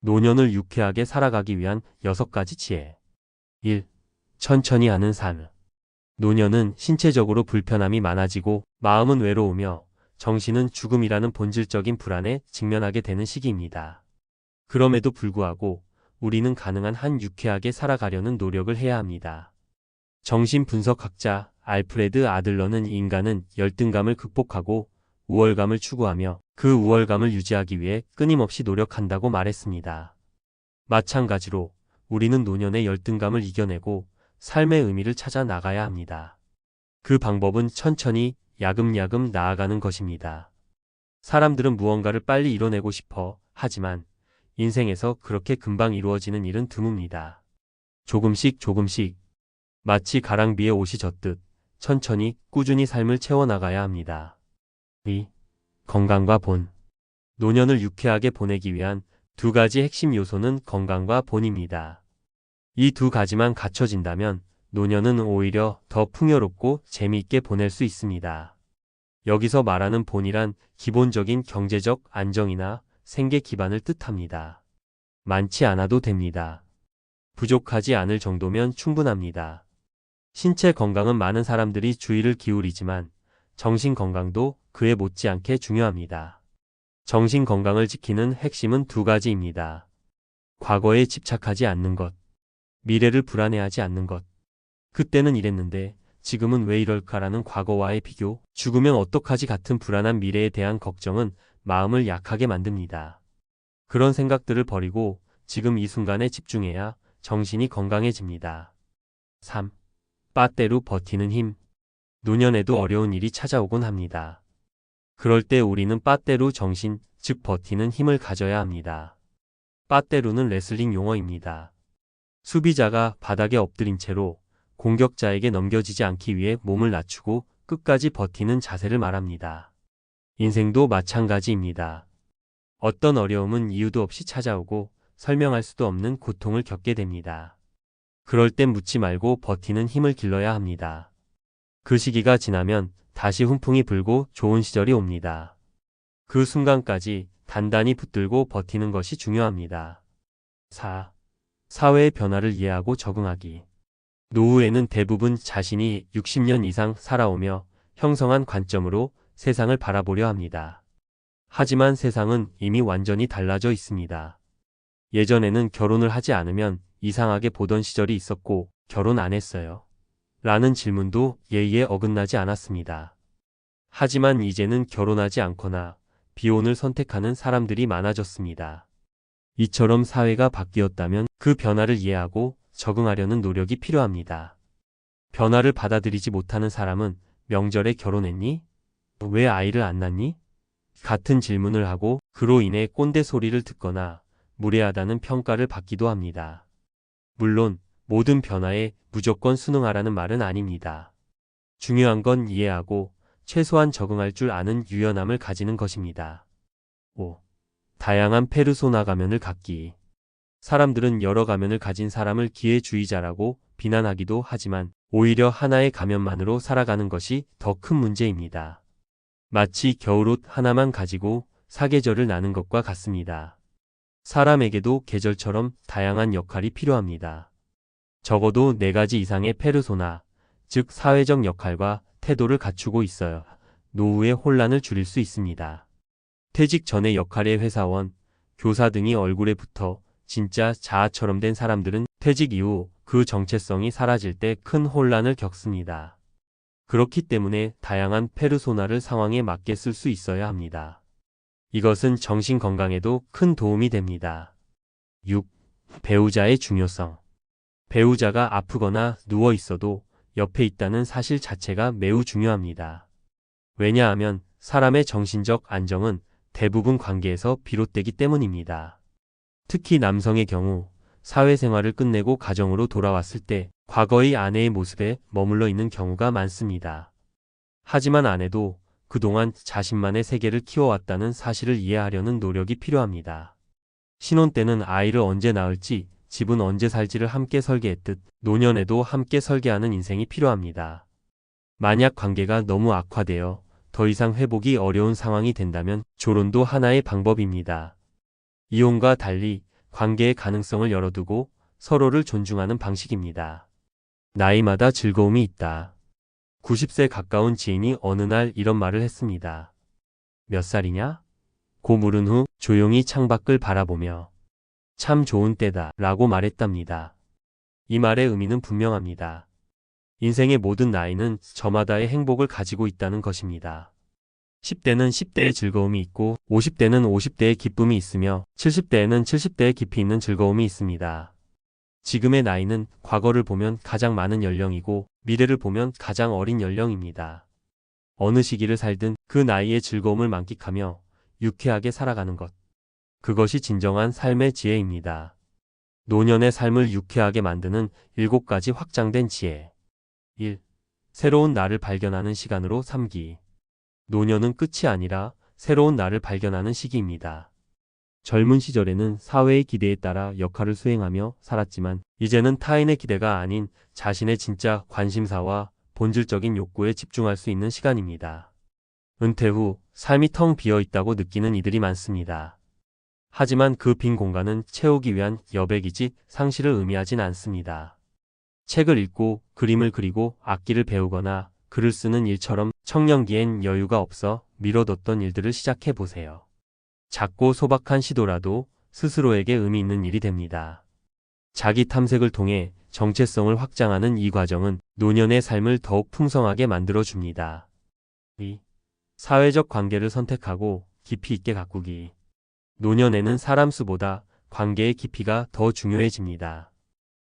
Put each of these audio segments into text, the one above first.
노년을 유쾌하게 살아가기 위한 6가지 지혜. 1. 천천히 하는 삶. 노년은 신체적으로 불편함이 많아지고 마음은 외로우며 정신은 죽음이라는 본질적인 불안에 직면하게 되는 시기입니다. 그럼에도 불구하고 우리는 가능한 한 유쾌하게 살아가려는 노력을 해야 합니다. 정신분석학자 알프레드 아들러는 인간은 열등감을 극복하고 우월감을 추구하며 그 우월감을 유지하기 위해 끊임없이 노력한다고 말했습니다. 마찬가지로 우리는 노년의 열등감을 이겨내고 삶의 의미를 찾아 나가야 합니다. 그 방법은 천천히 야금야금 나아가는 것입니다. 사람들은 무언가를 빨리 이뤄내고 싶어 하지만 인생에서 그렇게 금방 이루어지는 일은 드뭅니다. 조금씩 조금씩 마치 가랑비에 옷이 젖듯 천천히 꾸준히 삶을 채워나가야 합니다. 2. 건강과 본. 노년을 유쾌하게 보내기 위한 두 가지 핵심 요소는 건강과 본입니다. 이 두 가지만 갖춰진다면 노년은 오히려 더 풍요롭고 재미있게 보낼 수 있습니다. 여기서 말하는 본이란 기본적인 경제적 안정이나 생계 기반을 뜻합니다. 많지 않아도 됩니다. 부족하지 않을 정도면 충분합니다. 신체 건강은 많은 사람들이 주의를 기울이지만 정신 건강도 그에 못지않게 중요합니다. 정신 건강을 지키는 핵심은 두 가지입니다. 과거에 집착하지 않는 것, 미래를 불안해하지 않는 것. 그때는 이랬는데 지금은 왜 이럴까라는 과거와의 비교, 죽으면 어떡하지 같은 불안한 미래에 대한 걱정은 마음을 약하게 만듭니다. 그런 생각들을 버리고 지금 이 순간에 집중해야 정신이 건강해집니다. 3. 빠떼로 버티는 힘. 노년에도 어려운 일이 찾아오곤 합니다. 그럴 때 우리는 빠떼로 정신, 즉 버티는 힘을 가져야 합니다. 빠떼로는 레슬링 용어입니다. 수비자가 바닥에 엎드린 채로 공격자에게 넘겨지지 않기 위해 몸을 낮추고 끝까지 버티는 자세를 말합니다. 인생도 마찬가지입니다. 어떤 어려움은 이유도 없이 찾아오고 설명할 수도 없는 고통을 겪게 됩니다. 그럴 땐 묻지 말고 버티는 힘을 길러야 합니다. 그 시기가 지나면 다시 훈풍이 불고 좋은 시절이 옵니다. 그 순간까지 단단히 붙들고 버티는 것이 중요합니다. 4. 사회의 변화를 이해하고 적응하기. 노후에는 대부분 자신이 60년 이상 살아오며 형성한 관점으로 세상을 바라보려 합니다. 하지만 세상은 이미 완전히 달라져 있습니다. 예전에는 결혼을 하지 않으면 이상하게 보던 시절이 있었고 결혼 안 했어요. 라는 질문도 예의에 어긋나지 않았습니다. 하지만 이제는 결혼하지 않거나 비혼을 선택하는 사람들이 많아졌습니다. 이처럼 사회가 바뀌었다면 그 변화를 이해하고 적응하려는 노력이 필요합니다. 변화를 받아들이지 못하는 사람은 명절에 결혼했니? 왜 아이를 안 낳니? 같은 질문을 하고 그로 인해 꼰대 소리를 듣거나 무례하다는 평가를 받기도 합니다. 물론 모든 변화에 무조건 순응하라는 말은 아닙니다. 중요한 건 이해하고 최소한 적응할 줄 아는 유연함을 가지는 것입니다. 5. 다양한 페르소나 가면을 갖기. 사람들은 여러 가면을 가진 사람을 기회주의자라고 비난하기도 하지만 오히려 하나의 가면만으로 살아가는 것이 더 큰 문제입니다. 마치 겨울옷 하나만 가지고 사계절을 나는 것과 같습니다. 사람에게도 계절처럼 다양한 역할이 필요합니다. 적어도 네 가지 이상의 페르소나, 즉 사회적 역할과 태도를 갖추고 있어야 노후의 혼란을 줄일 수 있습니다. 퇴직 전의 역할의 회사원, 교사 등이 얼굴에 붙어 진짜 자아처럼 된 사람들은 퇴직 이후 그 정체성이 사라질 때 큰 혼란을 겪습니다. 그렇기 때문에 다양한 페르소나를 상황에 맞게 쓸 수 있어야 합니다. 이것은 정신 건강에도 큰 도움이 됩니다. 6. 배우자의 중요성. 배우자가 아프거나 누워 있어도 옆에 있다는 사실 자체가 매우 중요합니다. 왜냐하면 사람의 정신적 안정은 대부분 관계에서 비롯되기 때문입니다. 특히 남성의 경우 사회생활을 끝내고 가정으로 돌아왔을 때 과거의 아내의 모습에 머물러 있는 경우가 많습니다. 하지만 아내도 그동안 자신만의 세계를 키워왔다는 사실을 이해하려는 노력이 필요합니다. 신혼 때는 아이를 언제 낳을지, 집은 언제 살지를 함께 설계했듯 노년에도 함께 설계하는 인생이 필요합니다. 만약 관계가 너무 악화되어 더 이상 회복이 어려운 상황이 된다면 조론도 하나의 방법입니다. 이혼과 달리 관계의 가능성을 열어두고 서로를 존중하는 방식입니다. 나이마다 즐거움이 있다. 90세 가까운 지인이 어느 날 이런 말을 했습니다. 몇 살이냐? 고 물은 후 조용히 창밖을 바라보며 참 좋은 때다 라고 말했답니다. 이 말의 의미는 분명합니다. 인생의 모든 나이는 저마다의 행복을 가지고 있다는 것입니다. 10대는 10대의 즐거움이 있고 50대는 50대의 기쁨이 있으며 70대에는 70대의 깊이 있는 즐거움이 있습니다. 지금의 나이는 과거를 보면 가장 많은 연령이고 미래를 보면 가장 어린 연령입니다. 어느 시기를 살든 그 나이의 즐거움을 만끽하며 유쾌하게 살아가는 것. 그것이 진정한 삶의 지혜입니다. 노년의 삶을 유쾌하게 만드는 7가지 확장된 지혜. 1. 새로운 나를 발견하는 시간으로 삼기. 노년은 끝이 아니라 새로운 나를 발견하는 시기입니다. 젊은 시절에는 사회의 기대에 따라 역할을 수행하며 살았지만 이제는 타인의 기대가 아닌 자신의 진짜 관심사와 본질적인 욕구에 집중할 수 있는 시간입니다. 은퇴 후 삶이 텅 비어 있다고 느끼는 이들이 많습니다. 하지만 그 빈 공간은 채우기 위한 여백이지 상실을 의미하진 않습니다. 책을 읽고 그림을 그리고 악기를 배우거나 글을 쓰는 일처럼 청년기엔 여유가 없어 미뤄뒀던 일들을 시작해 보세요. 작고 소박한 시도라도 스스로에게 의미 있는 일이 됩니다. 자기 탐색을 통해 정체성을 확장하는 이 과정은 노년의 삶을 더욱 풍성하게 만들어 줍니다. 2. 사회적 관계를 선택하고 깊이 있게 가꾸기. 노년에는 사람 수보다 관계의 깊이가 더 중요해집니다.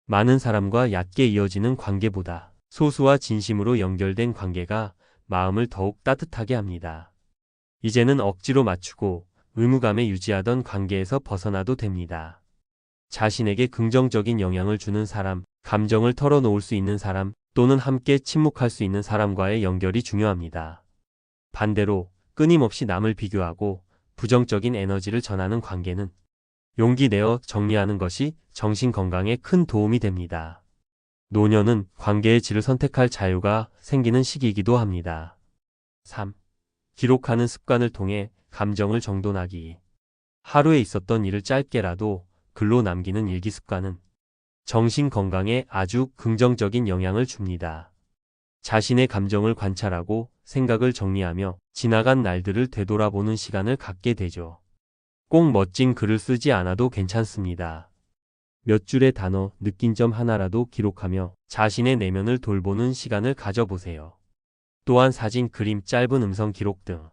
많은 사람과 얕게 이어지는 관계보다 소수와 진심으로 연결된 관계가 마음을 더욱 따뜻하게 합니다. 이제는 억지로 맞추고 의무감에 유지하던 관계에서 벗어나도 됩니다. 자신에게 긍정적인 영향을 주는 사람, 감정을 털어놓을 수 있는 사람, 또는 함께 침묵할 수 있는 사람과의 연결이 중요합니다. 반대로 끊임없이 남을 비교하고 부정적인 에너지를 전하는 관계는 용기 내어 정리하는 것이 정신 건강에 큰 도움이 됩니다. 노년은 관계의 질을 선택할 자유가 생기는 시기이기도 합니다. 3. 기록하는 습관을 통해 감정을 정돈하기. 하루에 있었던 일을 짧게라도 글로 남기는 일기 습관은 정신 건강에 아주 긍정적인 영향을 줍니다. 자신의 감정을 관찰하고 생각을 정리하며 지나간 날들을 되돌아보는 시간을 갖게 되죠. 꼭 멋진 글을 쓰지 않아도 괜찮습니다. 몇 줄의 단어, 느낀 점 하나라도 기록하며 자신의 내면을 돌보는 시간을 가져보세요. 또한 사진, 그림, 짧은 음성 기록 등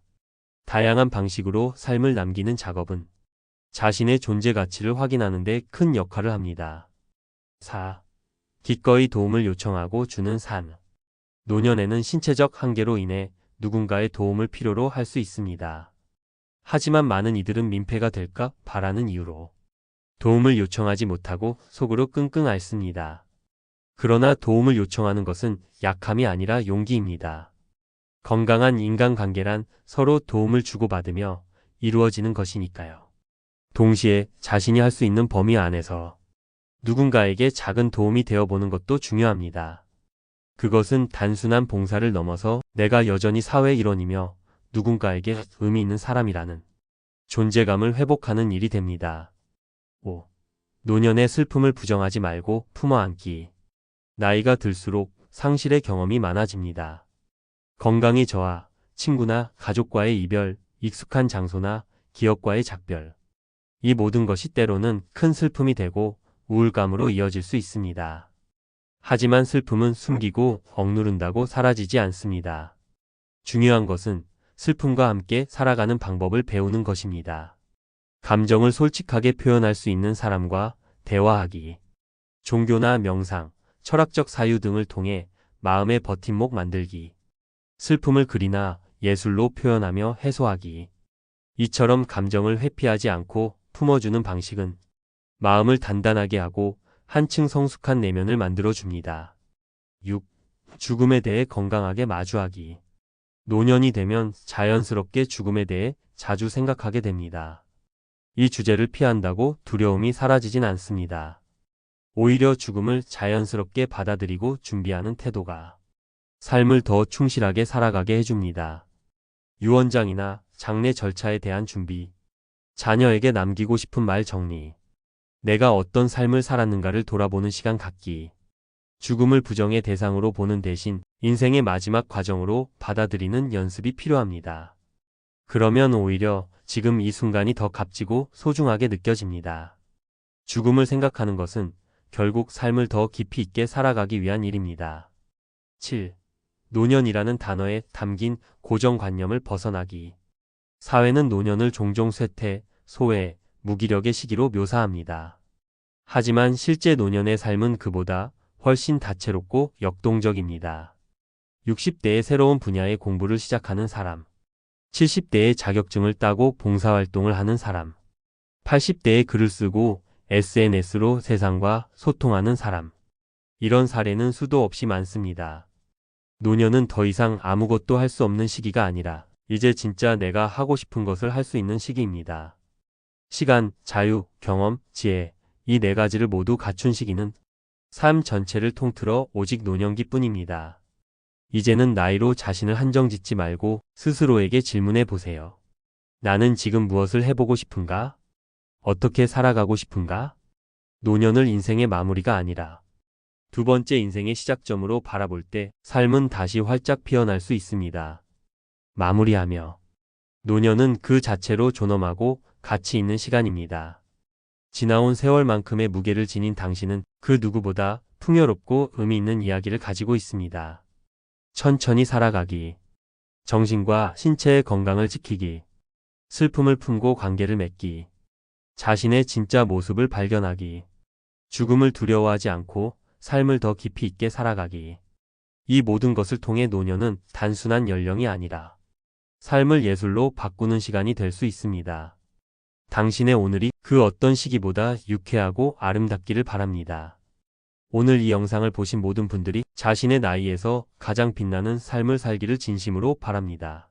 다양한 방식으로 삶을 남기는 작업은 자신의 존재 가치를 확인하는 데 큰 역할을 합니다. 4. 기꺼이 도움을 요청하고 주는 삶. 노년에는 신체적 한계로 인해 누군가의 도움을 필요로 할 수 있습니다. 하지만 많은 이들은 민폐가 될까 바라는 이유로 도움을 요청하지 못하고 속으로 끙끙 앓습니다. 그러나 도움을 요청하는 것은 약함이 아니라 용기입니다. 건강한 인간관계란 서로 도움을 주고받으며 이루어지는 것이니까요. 동시에 자신이 할 수 있는 범위 안에서 누군가에게 작은 도움이 되어보는 것도 중요합니다. 그것은 단순한 봉사를 넘어서 내가 여전히 사회 일원이며 누군가에게 의미 있는 사람이라는 존재감을 회복하는 일이 됩니다. 5. 노년의 슬픔을 부정하지 말고 품어 안기. 나이가 들수록 상실의 경험이 많아집니다. 건강이 저하, 친구나 가족과의 이별, 익숙한 장소나 기업과의 작별. 이 모든 것이 때로는 큰 슬픔이 되고 우울감으로 이어질 수 있습니다. 하지만 슬픔은 숨기고 억누른다고 사라지지 않습니다. 중요한 것은 슬픔과 함께 살아가는 방법을 배우는 것입니다. 감정을 솔직하게 표현할 수 있는 사람과 대화하기. 종교나 명상, 철학적 사유 등을 통해 마음의 버팀목 만들기. 슬픔을 글이나 예술로 표현하며 해소하기. 이처럼 감정을 회피하지 않고 품어주는 방식은 마음을 단단하게 하고 한층 성숙한 내면을 만들어 줍니다. 6. 죽음에 대해 건강하게 마주하기. 노년이 되면 자연스럽게 죽음에 대해 자주 생각하게 됩니다. 이 주제를 피한다고 두려움이 사라지진 않습니다. 오히려 죽음을 자연스럽게 받아들이고 준비하는 태도가 삶을 더 충실하게 살아가게 해줍니다. 유언장이나 장례 절차에 대한 준비, 자녀에게 남기고 싶은 말 정리, 내가 어떤 삶을 살았는가를 돌아보는 시간 갖기. 죽음을 부정의 대상으로 보는 대신 인생의 마지막 과정으로 받아들이는 연습이 필요합니다. 그러면 오히려 지금 이 순간이 더 값지고 소중하게 느껴집니다. 죽음을 생각하는 것은 결국 삶을 더 깊이 있게 살아가기 위한 일입니다. 7. 노년이라는 단어에 담긴 고정관념을 벗어나기. 사회는 노년을 종종 쇠퇴, 소외, 무기력의 시기로 묘사합니다. 하지만 실제 노년의 삶은 그보다 훨씬 다채롭고 역동적입니다. 60대에 새로운 분야의 공부를 시작하는 사람, 70대에 자격증을 따고 봉사활동을 하는 사람, 80대에 글을 쓰고 SNS로 세상과 소통하는 사람. 이런 사례는 수도 없이 많습니다. 노년은 더 이상 아무것도 할 수 없는 시기가 아니라 이제 진짜 내가 하고 싶은 것을 할 수 있는 시기입니다. 시간, 자유, 경험, 지혜, 이 네 가지를 모두 갖춘 시기는 삶 전체를 통틀어 오직 노년기 뿐입니다. 이제는 나이로 자신을 한정 짓지 말고 스스로에게 질문해 보세요. 나는 지금 무엇을 해보고 싶은가? 어떻게 살아가고 싶은가? 노년을 인생의 마무리가 아니라 두 번째 인생의 시작점으로 바라볼 때 삶은 다시 활짝 피어날 수 있습니다. 마무리하며 노년은 그 자체로 존엄하고 가치 있는 시간입니다. 지나온 세월만큼의 무게를 지닌 당신은 그 누구보다 풍요롭고 의미 있는 이야기를 가지고 있습니다. 천천히 살아가기. 정신과 신체의 건강을 지키기. 슬픔을 품고 관계를 맺기. 자신의 진짜 모습을 발견하기. 죽음을 두려워하지 않고 삶을 더 깊이 있게 살아가기. 이 모든 것을 통해 노년은 단순한 연령이 아니라 삶을 예술로 바꾸는 시간이 될 수 있습니다. 당신의 오늘이 그 어떤 시기보다 유쾌하고 아름답기를 바랍니다. 오늘 이 영상을 보신 모든 분들이 자신의 나이에서 가장 빛나는 삶을 살기를 진심으로 바랍니다.